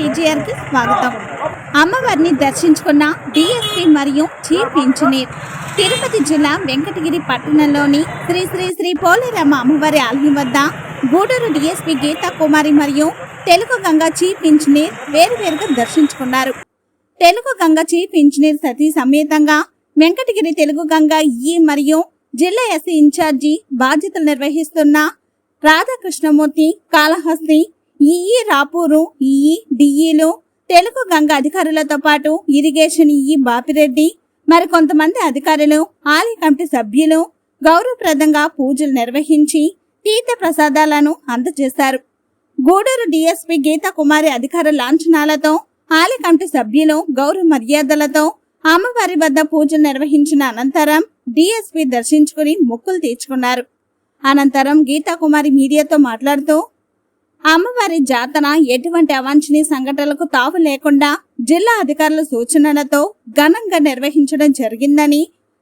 PGR స్వాగతం. అమ్మవారిని దర్శించుకున్న డిఎస్పీ మరియు చీఫ్ ఇంజనీర్ తిరుపతి జిల్లా వెంకటగిరి పట్టణంలోని శ్రీ శ్రీ శ్రీ పోలేరమ్మ అమ్మవారి ఆలయం వద్ద గూడూరు డిఎస్పీ గీతా కుమారి మరియు తెలుగు గంగ చీఫ్ ఇంజనీర్ వేరువేరుగా దర్శించుకున్నారు. తెలుగు గంగ చీఫ్ ఇంజనీర్ సతీ సమేతంగా వెంకటగిరి తెలుగు గంగ ఈ మరియు జిల్లా ఎస్సీ ఇన్ఛార్జి బాధ్యతలు నిర్వహిస్తున్న రాధాకృష్ణమూర్తి కాళహస్తి ఈఈ రాపూరు ఈఈ డిఈలు తెలుగు గంగ అధికారులతో పాటు ఇరిగేషన్ ఈఈ బాపిరెడ్డి మరికొంతమంది అధికారులు ఆలయ కమిటీ సభ్యులు గౌరవప్రదంగా పూజలు నిర్వహించి తీర్థ ప్రసాదాలను అందజేశారు. గూడూరు డిఎస్పి గీతా కుమారి అధికార లాంఛనాలతో ఆలయ కమిటీ సభ్యులు గౌరవ మర్యాదలతో అమ్మవారి వద్ద పూజలు నిర్వహించిన అనంతరం డిఎస్పి దర్శించుకుని మొక్కులు తీర్చుకున్నారు. అనంతరం గీతా కుమారి మీడియాతో మాట్లాడుతూ అమ్మవారి జాతర ఎటువంటి అవాంఛనీయ సంఘటనలకు తావు లేకుండా జిల్లా అధికారుల సూచనలతో ఘనంగా నిర్వహించడం జరిగిందని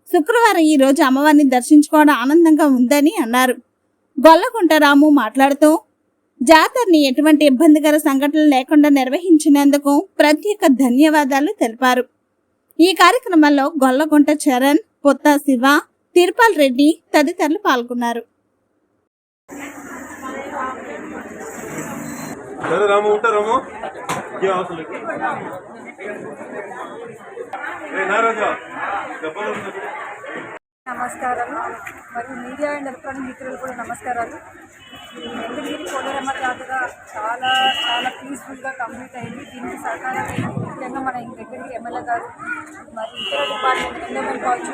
శుక్రవారం ఈ రోజు అమ్మవారిని దర్శించుకోవడం ఆనందంగా ఉందని అన్నారు. గొల్లకుంట రాము మాట్లాడుతూ జాతరని ఎటువంటి ఇబ్బందికర సంఘటనలు లేకుండా నిర్వహించినందుకు ప్రత్యేక ధన్యవాదాలు తెలిపారు. ఈ కార్యక్రమంలో గొల్లగుంట చరణ్ పొత్త శివ తిరుపాల్ రెడ్డి తదితరులు పాల్గొన్నారు. సరే రాము ఉంటా రాము. ఇంకేం అవసరం నమస్కారాలు మరియు మీడియా అండ్ ఎలక్ట్రానిక్ మిత్రులు కూడా నమస్కారాలు. ఈ వెంకటగిరి కోలేరమ్మ జాతర చాలా చాలా పీస్ఫుల్గా కంప్లీట్ అయింది. దీనికి సహకారం ముఖ్యంగా మన వెంకటగిరి ఎమ్మెల్యే గారు మరి ఇతర డిపార్ట్మెంట్ ఎండోమెంట్ కావచ్చు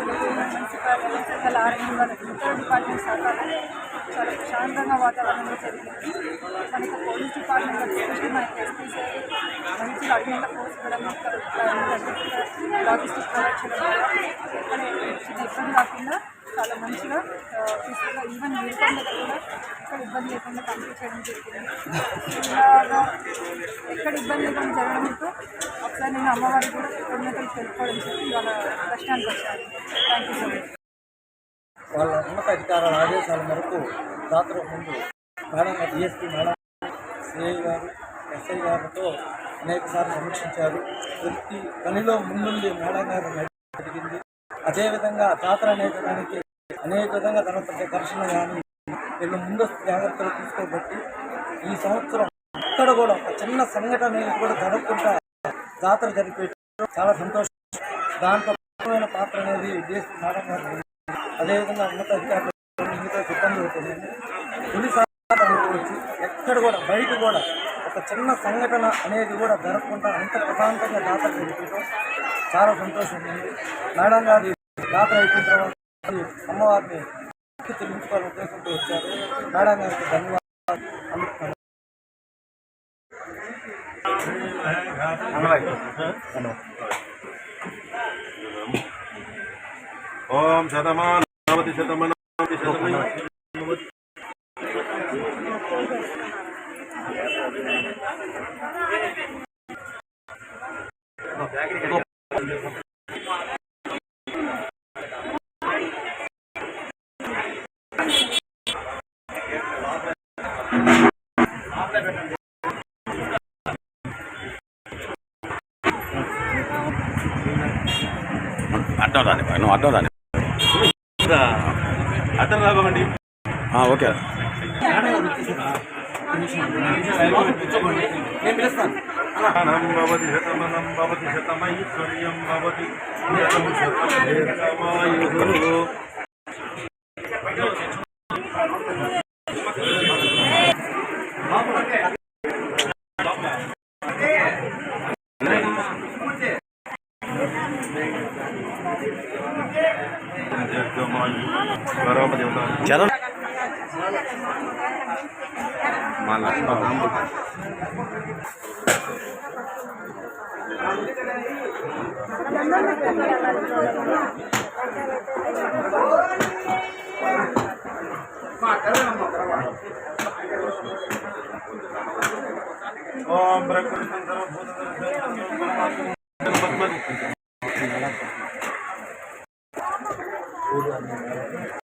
మున్సిపాలిటీ మున్సిపల్ ఆర్ఎండి ఇతర డిపార్ట్మెంట్ సహకారం చాలా ప్రశాంతంగా వాతావరణంలో జరిగింది. మనకి పోలీస్ డిపార్ట్మెంట్ ఎస్పెషల్లీ మనకి ఎస్పీ సార్ మంచి అడిగిన ఫోర్స్ కూడా లాజిస్టిక్ ప్రొవైడ్ చేయడం వల్ల చిన్న ఇబ్బంది కాకుండా చాలా మంచిగా పీస్ఫుల్గా ఈవెన్ వీరికొండ కూడా ఇక్కడ ఇబ్బంది లేకుండా కంప్లీట్ చేయడం జరిగింది. ఇలాగా ఎక్కడ ఇబ్బంది లేకుండా జరగడంతో ఒకసారి నేను అమ్మవారికి కూడా కృతజ్ఞతలు తెలుపుకోవడం చెప్పి ఇవాళ దర్శనానికి వచ్చాను థ్యాంక్ యూ సో మచ్ వాళ్ళ ఉన్నత అధికారుల ఆదేశాల మేరకు జాతర ముందు మేడం డిఎస్పీ మేడం సిఐ గారు ఎస్ఐ గారితో అనేక సార్లు సమీక్షించారు. ప్రతి పనిలో ముందుండి మేడం గారు జరిగింది అదేవిధంగా జాతర అనేక దానికి అనేక విధంగా ధనపతి ఘర్షణ కానీ వీళ్ళు ముందస్తు జాగ్రత్తలు తీసుకోబట్టి ఈ సంవత్సరం అక్కడ కూడా ఒక చిన్న సంఘటన కూడా జరగకుండా జాతర జరిపే చాలా సంతోషం. దాంట్లో ముఖ్యమైన పాత్ర అనేది డిఎస్పీ మేడం గారు అదేవిధంగా ఉన్నత అధికారులు మిగతా సిబ్బంది అవుతుంది పోలీసు వచ్చి ఎక్కడ కూడా బయట కూడా ఒక చిన్న సంఘటన అనేది కూడా జరగకుండా అంత ప్రశాంతంగా జాతర జరుపుకోవడం చాలా సంతోషం ఉంది. మేడం గారి జాతర అయిపోయిన తర్వాత అమ్మవారిని చెల్లించుకోవాలనే ఉద్దేశంతో వచ్చారు. మేడం గారికి ధన్యవాదాలు. అందుకున్నాను ఓం శతమానవతి శతమనావతి శతమై అడ్డం రాని నువ్వు అడ్డం రాని ఓకే. శతమానం భవతి శతమనం భవతి శతమైశ్వర్యం భవతి. శతం శతమాయుః చరణ్ మళ్ళా ఓం ప్రకృతి ಕೂದಲನ್ನು ಮೇಲೆ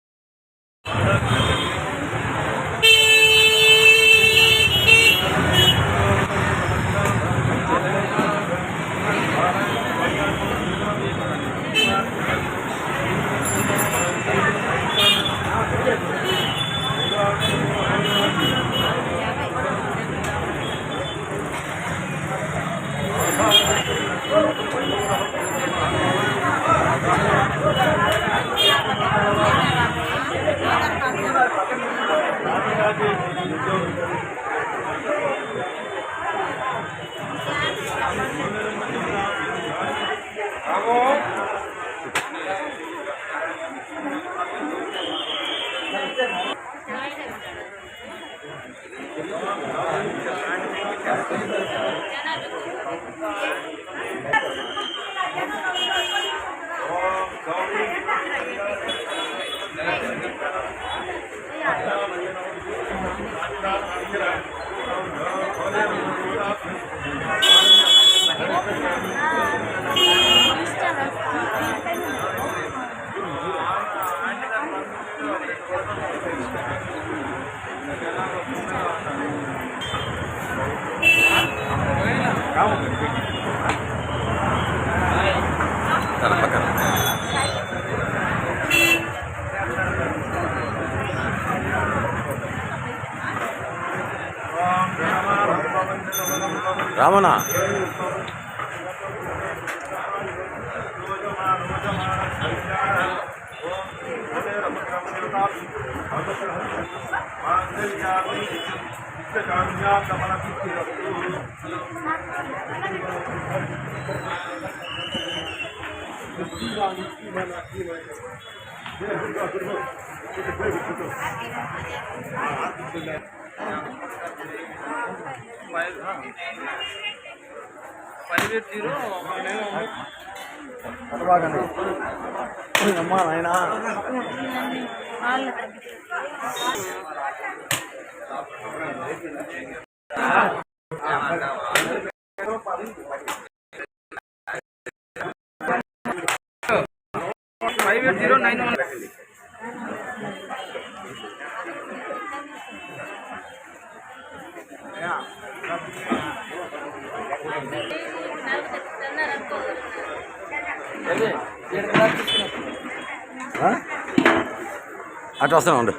రామనా చాలా పక్కన రామణ అడవాగండి అమ్మా నాయనా అటు వస్తాను ఉండు